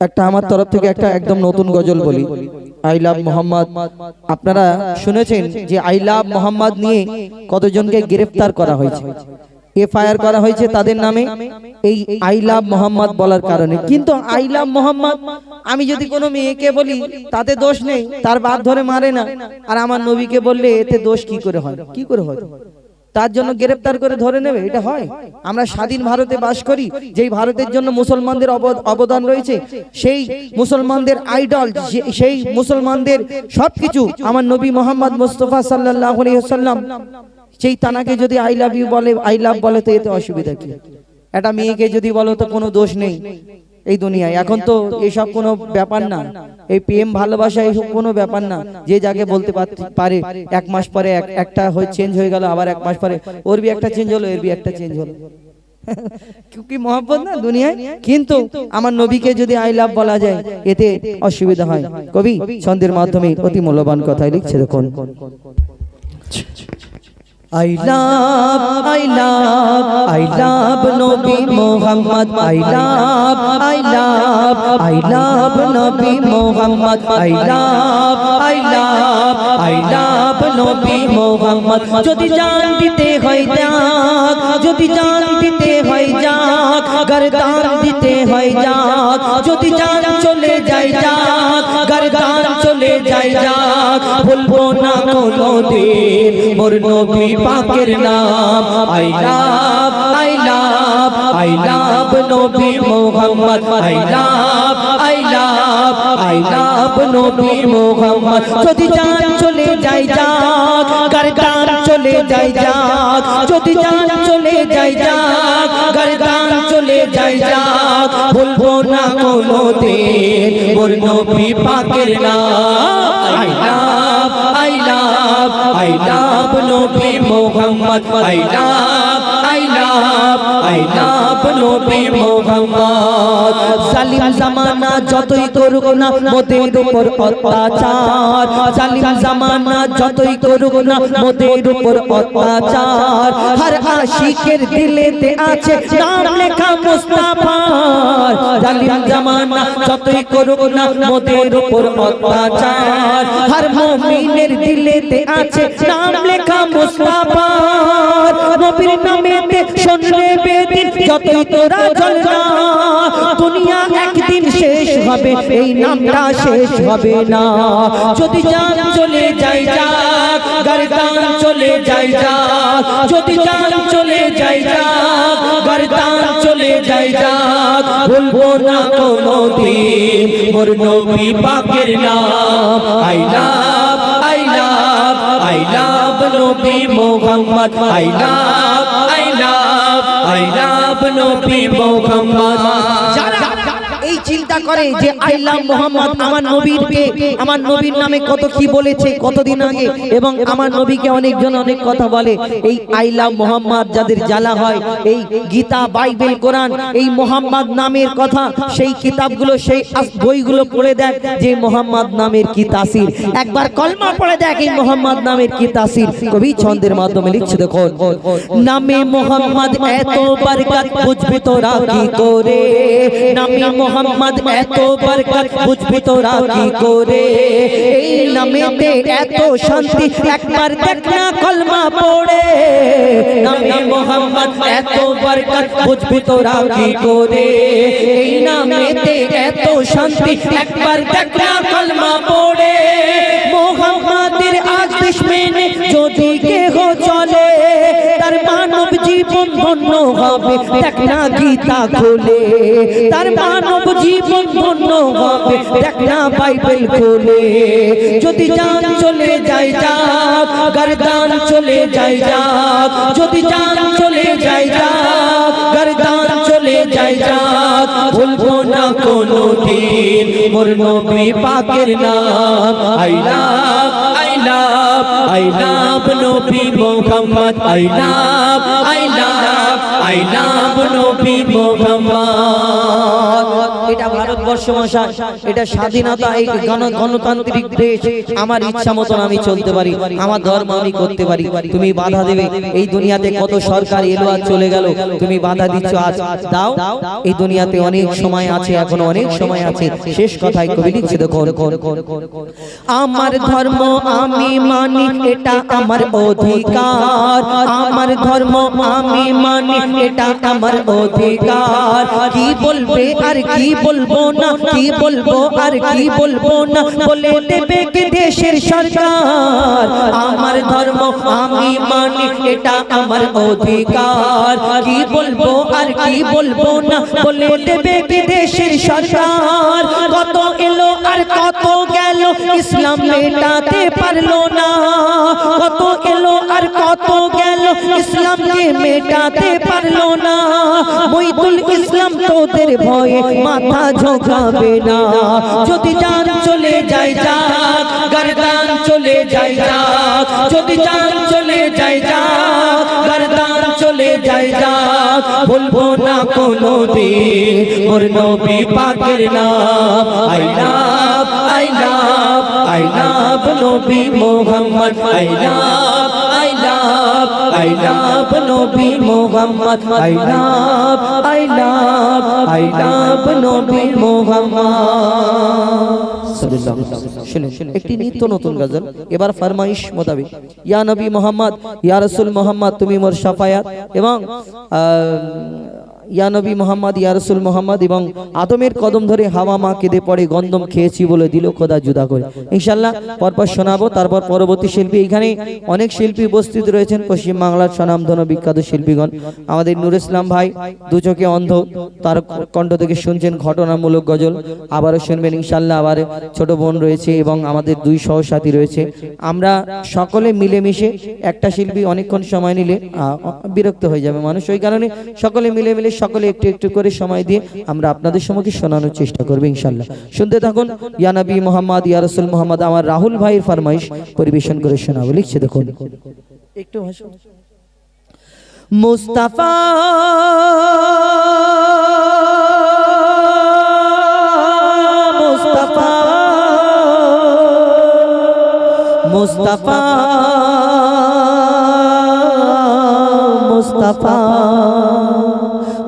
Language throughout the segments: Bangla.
একটা আমার তরফ থেকে একটা একদম নতুন গজল বলি। আই লাভ মোহাম্মদ আপনারা শুনেছেন যে আই লাভ মোহাম্মদ নিয়ে কতজনকে গ্রেফতার করা হয়েছে। এফআইআর করা হয়েছে তাদের নামে? এই আই লাভ মোহাম্মদ বলার কারণে। কিন্তু আই লাভ মোহাম্মদ আমি যদি কোনো মেয়েকে বলি, তাতে দোষ নেই, তার বাপ ধরে মারে না। আর আমার নবীকে বললে, এতে দোষ কি করে হয়? কি করে হয়? তার জন্য গ্রেফতার করে ধরে নেবে এটা হয়। আমরা স্বাধীন ভারতে বাস করি যেই ভারতের জন্য মুসলমানদের অব- অবদান রয়েছে সেই মুসলমানদের আইডল সেই মুসলমানদের সবকিছু আমার নবী মোহাম্মদ মুস্তফা সাল্লাহ সাল্লাম সেই তানাকে যদি আই লাভ ইউ বলে আই লাভ বলে তো এতে অসুবিধা কি? একটা মেয়েকে যদি বলো তো কোনো দোষ নেই। এই দুনিয়ায়। এখন তো এসব কোনো ব্যাপার না। এই প্রেম ভালোবাসা এইসব কোনো ব্যাপার না। যে যাকে বলতে পার- এক মাস পরে এক- একটা হয়ে চেঞ্জ হয়ে গেল আবার এক মাস পরে ওর বি একটা চেঞ্জ হলো এর বি একটা চেঞ্জ হলো। কি মহব্বত না দুনিয়ায়? কিন্তু আমার নবীকে যদি আই লাভ বলা যায় এতে অসুবিধা হয়। কবি ছন্দের মাধ্যমে অতি মূল্যবান কথাই লিখছে দেখুন। I love, I love, I love Nabi Muhammad. I love, I love, I love Nabi Muhammad. I love, I love, I love Nabi Muhammad. যদি জান দিতে হয় যাক যদি জান দিতে হয় যাক গরদান দিতে হয় যাক যদি জান চলে যায় যাক যায় যাক ভুলবো না কোনো দিন মোর নবী পাকের নাম, I love I love I love নবী মোহাম্মদ, আই লাভ। লাভ নবী মোহাম্মদ। যদি জান চলে যায় যাক, গরদান চলে যায় যাক। যদি জান চলে যায় যাক, গরদান চলে যায় যাক। ভুলবো না কোনো দিন মোর নবী পাকের নাম। I love I love I love নবী মোহাম্মদ। আই লাভ জালিম জামানা যতই করুক না, মোদের উপর অত্যাচার। জালিম জামানা যতই করুক না, মোদের উপর অত্যাচার। হর আশিকের দিলেতে আছে নাম লেখা মুস্তাফার জালিম জামানা যতই করুক না, মোদের উপর অত্যাচার। হর মুমিনের দিলেতে আছে নাম লেখা মুস্তাফার নবীর বেদিন যতই তোরা চল না, দুনিয়া একদিন শেষ হবে, এই নামটা শেষ হবে না। যদি জান চলে যাই যাক, গরদান চলে যাই যাক, যদি জান চলে যাই যাক, গরদান চলে যাই যাক, ভুলবো না কোনো দিন মোর নবী পাকের নাম, I love I love I love নবী Muhammad, I love I love I love নবী মোহাম্মদ চিন্তা করে যে আল্লাহ মোহাম্মদ আমার নবীরকে আমার নবীর নামে কত কি বলেছে কতদিন আগে এবং আমার নবীকে অনেকজন অনেক কথা বলে এই আইলা মোহাম্মদ যাদের জ্বালা হয় এই গীতা বাইবেল কোরআন এই মোহাম্মদ নামের কথা সেই কিতাবগুলো সেই বইগুলো পড়ে দেখ যে মোহাম্মদ নামের কি তাসির। একবার কলমা পড়ে দেখ এই মোহাম্মদ নামের কি তাসির। কবি ছন্দের মাধ্যমে লিখছে দেখো নামে মোহাম্মদ এত বরকত বুঝবি তোরা কি করে? নামে মোহাম্মদ এত বরকত বুঝবি তোরা কি করে? এই নামেতে এত শান্তি একবার দেখ না কলমা পড়ে। নামে মোহাম্মদ, এত বরকত বুঝবি তোরা কি করে? এই নামেতে এত শান্তি একবার দেখ না কলমা পড়ে। মোহাম্মদের আজ দুশ্মনে যদি মানব জীবন ধন্য হবে, দেখ না গীতা খোলে। তার মানব জীবন ধন্য হবে, দেখ না বাইবেল খোলে। যদি জান চলে যায় যাক, গরদান চলে যায় যাক। যদি জান চলে যায় যাক, গরদান চলে যায় যাক। ভুলবো না কোনো দিন মোর নবী পাকের নাম I love love I love নবী Muhammad I love I love I love নবী মোহাম্মদ। এটা ভারতবর্ষ মশাই এটা স্বাধীনতা এই গণ- গণতান্ত্রিক দেশ আমার ইচ্ছা মতন আমি চলতে পারি আমার ধর্ম আমি করতে পারি। তুমি বাধা দেবে এই দুনিয়াতে কত সরকার এলো আর চলে গেল তুমি বাধা দিচ্ছ আজ। দাও এই দুনিয়াতে অনেক সময় আছে এখনও অনেক সময় আছে। শেষ কথায় কবি লিখছে দেখো আমার ধর্ম আমি মানি এটা আমার অধিকার। আমার ধর্ম আমি মানি এটা আমার অধিকার। কি বলবে আর কি বলব না, কি বলব আর কি বলব না? বলে দেবে কে দেশের সরকার? আমার ধর্ম আমি মানি, এটা আমার অধিকার। কি বলব আর কি বলব না? বলে দেবে কে দেশের সরকার? কত এলো আর কত গেল ইসলাম মেটাতে পারল না। কত এলো আর কত গেল, ইসলামকে মেটাতে পারল না। মইদুল ইসলাম তোদের ভয়ে মাথা ঝোঁকাবে না। যদি জান চলে যায় যাক, গরদান চলে যায় যাক। যদি জান চলে যায় যাক, গরদান চলে যায় যাক। বলব না কোনো দিন মোর নবী পাকের নাম আই আই লাভ নবী Muhammad I love I love I love নবী Muhammad I love I love I love নবী মোহাম্মদ শুনুন, একটি নিত্য নতুন গজল, এবার ফরমাইশ মোতাবেক। ইয়া নবী মোহাম্মদ, ইয়া রসুল মোহাম্মদ, তুমি মোর সাফায়াত এবং আহ, ইয়া নবী মোহাম্মদ ইয়ারসুল মোহাম্মদ এবং আদমের কদম ধরে হাওয়া মা কেঁদে পড়ে গন্ধম খেয়েছি বলে দিল খোদা জুদা করে। ইনশাল্লাহ পরপর শোনাবো তারপর পরবর্তী শিল্পী এখানে অনেক শিল্পী উপস্থিত রয়েছেন পশ্চিম বাংলার স্বনামধন্য বিখ্যাত শিল্পীগণ। আমাদের নুর ইসলাম ভাই দু চোখে অন্ধ তার কণ্ঠ থেকে শুনছেন ঘটনামূলক গজল। আবারও শুনবেন ইনশাল্লাহ আবার ছোট বোন রয়েছে এবং আমাদের দুই সহসাথী রয়েছে। আমরা সকলে মিলেমিশে একটা শিল্পী অনেকক্ষণ সময় নিলে বিরক্ত হয়ে যাবে মানুষ। ওই কারণে সকলে মিলে মিলে সকলে একটু একটু করে সময় দিয়ে আমরা আপনাদের সম্মুখে শোনানোর চেষ্টা করব ইনশাল্লাহ শুনতে থাকুন ইয়ানাবি মোহাম্মদ ইয়ারসুল মোহাম্মদ, আমার রাহুল ভাইয়ের ফরমাইশ পরিবেশন করে শোনাবো, লিখছে দেখুন একটু। মুস্তাফা মুস্তাফা মুস্তাফা মুস্তাফা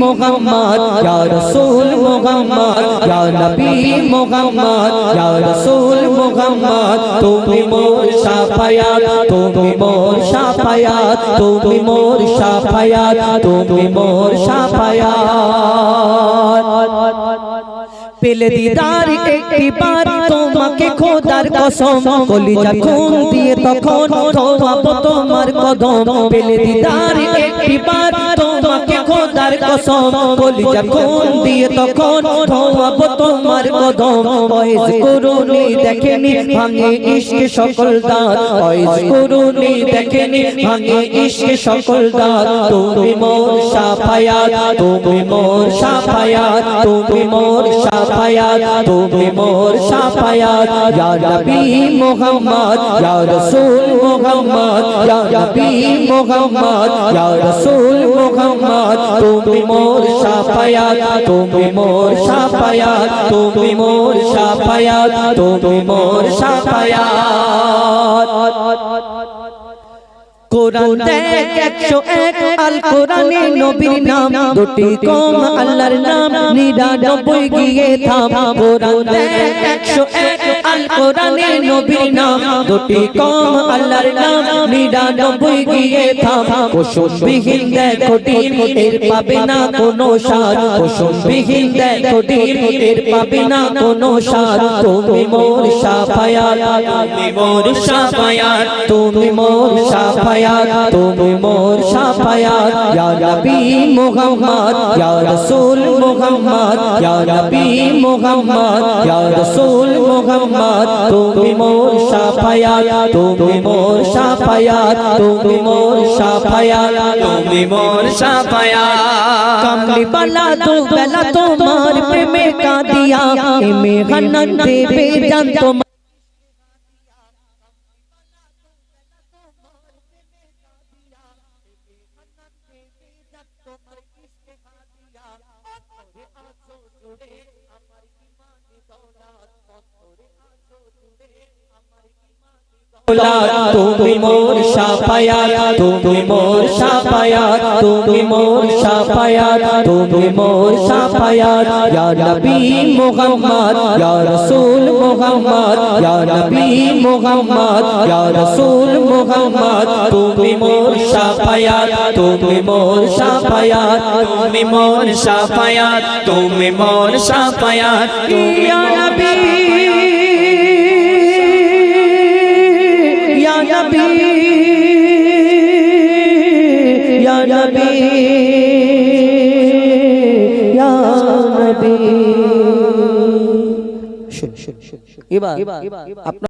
মুহাম্মদ ইয়া রাসূল মুহাম্মদ ইয়া নবী মুহাম্মদ ইয়া রাসূল মুহাম্মদ তুমি মোর শাফায়াত তুমি মোর শাফায়াত তুমি মোর শাফায়াত তুমি মোর শাফায়াত পেলে দিদার একটি বার তোমাকে খোদার কসম কলিজা খুন দিয়ে তখন ধোয়াবো তোমার কদম। পেলে দিদার একটি বার তোমাকে খোদার কসম কলিজা খুন দিয়ে তখন ধোয়াবো তোমার কদম। বয়স করুনি দেখেনি, ভাঙে ইশকে সকল দাঁত। বয়স করুনি দেখেনি, ভাঙে ইশকে সকল দাঁত। তুমি মোর সাফায়াত, তুমি মোর সাফায়াত, তুমি মোর সাফায়াত, তুমি মোর সাফায়াত। ইয়া নবী মুহাম্মদ, ইয়া রাসূল মুহাম্মদ, ইয়া নবী মুহাম্মদ, ইয়া রাসূল মুহাম্মদ। তুমি মোর সাফায়াত, তুমি মোর সাফায়াত, তুমি মোর সাফায়াত, তুমি মোর সাফায়াত। কোরআন দেখ একশো এক আল কোরআনে নবীর নাম। দুটি কম আল্লাহর নাম, নিরানব্বই গিয়ে থাম। কোরআন দেখ একশো এক আল কোরআনে নবীর নাম। দুটি কম আল্লাহর নাম, নিরানব্বই গিয়ে থাম। কুসুম দেখো দিন এর পাবে না কোনো সার। কুসুম দেখো দিন এর পাবে না কোনো সার। তুমি মোর সাফায়াত, তুমি মোর সাফায়াত, তুমি মোর সাফায়াত, তুমি মোর সাফায়াত। ইয়া নবী মুহাম্মদ, ইয়া রাসূল মুহাম্মদ, ইয়া নবী মুহাম্মদ, ইয়া রাসূল মুহাম্মদ। তুমি মোর সাফায়াত, তুমি মোর সাফায়াত, তুমি মোর সাফায়াত, তুমি মোর সাফায়াত। কমলি বালা তো বেলা তোমার প্রেমে কাঁদিয়া, এমে হান্নান দেবে তোমার তুমি মোর সাফায়াত, তুমি মোর সাফায়াত, তুমি মোর সাফায়াত, তুমি মোর সাফায়াত। ইয়া নবী মুহাম্মদ, ইয়া রাসূল মুহাম্মদ, ইয়া নবী মুহাম্মদ, ইয়া রাসূল মুহাম্মদ। তুমি মোর সাফায়াত, তুমি মোর সাফায়াত, তুমি মোর সাফায়াত, তুমি মোর ইয়া এবার। আপনার